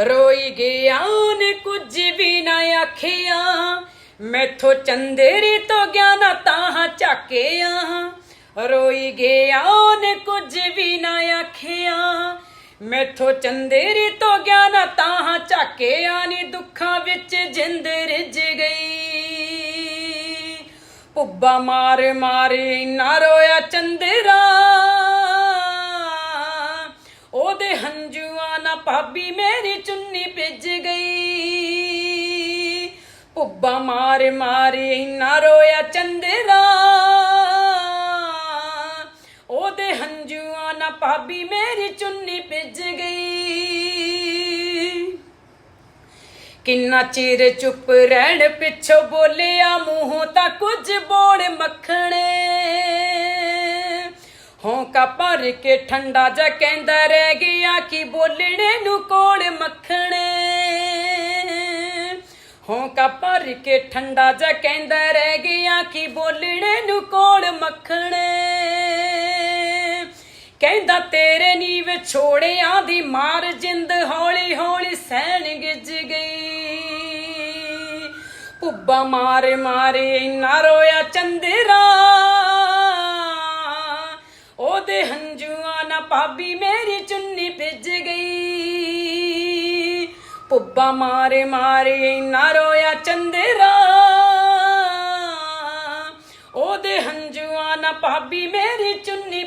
ਰੋਈ ਗਿਆ ਨੇ ਕੁਝ ਵੀ ਨਾ ਆਖਿਆ। ਮੈਥੋਂ ਚੰਦੇਰੀ ਤੋਂ ਗਿਆ ਨਾ ਤਾਂ ਝਾਕਿਆ। ਰੋਈ ਗਿਆ ਨੇ ਕੁਝ ਵੀ ਨਾ ਆਖਿਆ। ਮੈਥੋਂ ਚੰਦੇਰੀ ਤੋਂ ਗਿਆ ਨਾ ਤਾਂ ਝਾਕਿਆ ਨੀ ਦੁੱਖਾਂ ਵਿੱਚ ਜਿੰਦ ਰਿੱਝ ਗਈ। ਪੁੱਬਾ ਮਾਰ ਮਾਰੇ ਨਾ ਰੋਇਆ ਚੰਦਰਾ। ਭਾਬੀ ਮੇਰੀ ਚੁੰਨੀ ਭਿੱਜ ਗਈ। ਪੁੱਬਾ ਮਾਰ ਮਾਰੇ ਇੰਨਾ ਰੋਇਆ ਚੰਦਰਾ। ਉਹਦੇ ਹੰਝੂਆਂ ਨਾ ਭਾਬੀ ਮੇਰੀ ਚੁੰਨੀ ਭਿੱਜ ਗਈ। ਕਿੰਨਾ ਚਿਰ ਚੁੱਪ ਰਹਿਣ ਪਿੱਛੋਂ ਬੋਲਿਆ ਮੂੰਹੋਂ ਤਾਂ ਕੁਝ ਬੋਲ ਮੱਖਣੇ। ਹੌਂਕਾ ਭਰ ਕੇ ਠੰਡਾ ਜਾ ਕਹਿੰਦਾ ਰਹਿ ਗਿਆ ਕਿ ਬੋਲਣੇ ਨੂੰ ਕੋਲ ਮੱਖਣੇ? ਹੌਂਕਾ ਭਰ ਕੇ ਠੰਡਾ ਜਾ ਕਹਿੰਦਾ ਰਹਿ ਗਿਆ, ਕਿ ਬੋਲਣੇ ਨੂੰ ਕੋਲ ਮੱਖਣ? ਕਹਿੰਦਾ ਤੇਰੇ ਨੀਵ ਛੋੜਿਆਂ ਦੀ ਮਾਰ ਜਿੰਦ ਹੌਲੀ ਹੌਲੀ ਸਹਿਣ ਗਿੱਜ ਗਈ। ਪੁੱਬਾ ਮਾਰੇ ਮਾਰੇ ਇੰਨਾ ਰੋਇਆ ਚੰਦਰਾ, ਉਹਦੇ ਹੰਝੂਆਂ ਭਾਬੀ ਮੇਰੀ ਚੁੰਨੀ ਭਿੱਜ ਗਈ। ਪੁੱਬਾ ਮਾਰੇ ਮਾਰੇ ਨਾ ਰੋਇਆ ਚੰਦਰਾ। ਉਹਦੇ ਹੰਝੂਆਂ ਨਾ ਭਾਬੀ ਮੇਰੀ ਚੁੰਨੀ